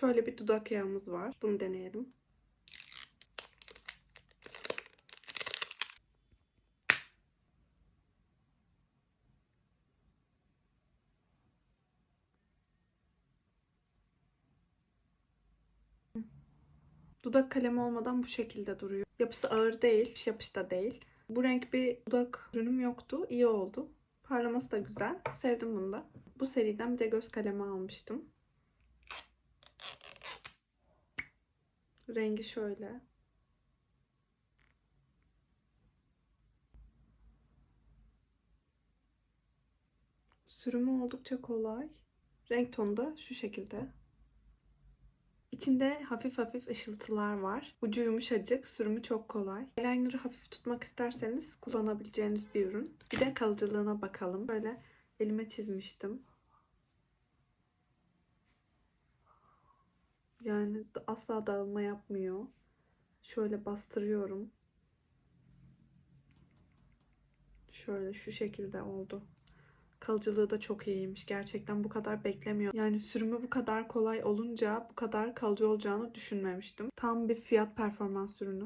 Şöyle bir dudak yağımız var. Bunu deneyelim. Dudak kalemi olmadan bu şekilde duruyor. Yapısı ağır değil, iş yapışta değil. Bu renk bir dudak ürünüm yoktu. İyi oldu. Parlaması da güzel. Sevdim bunu da. Bu seriden bir de göz kalemi almıştım. Rengi şöyle. Sürümü oldukça kolay. Renk tonu da şu şekilde. İçinde hafif hafif ışıltılar var. Ucu yumuşacık, sürümü çok kolay. Eyeliner'ı hafif tutmak isterseniz kullanabileceğiniz bir ürün. Bir de kalıcılığına bakalım. Böyle elime çizmiştim. Yani asla dağılma yapmıyor. Şöyle bastırıyorum. Şöyle şu şekilde oldu. Kalıcılığı da çok iyiymiş. Gerçekten bu kadar beklemiyor. Yani sürümü bu kadar kolay olunca bu kadar kalıcı olacağını düşünmemiştim. Tam bir fiyat performans ürünü.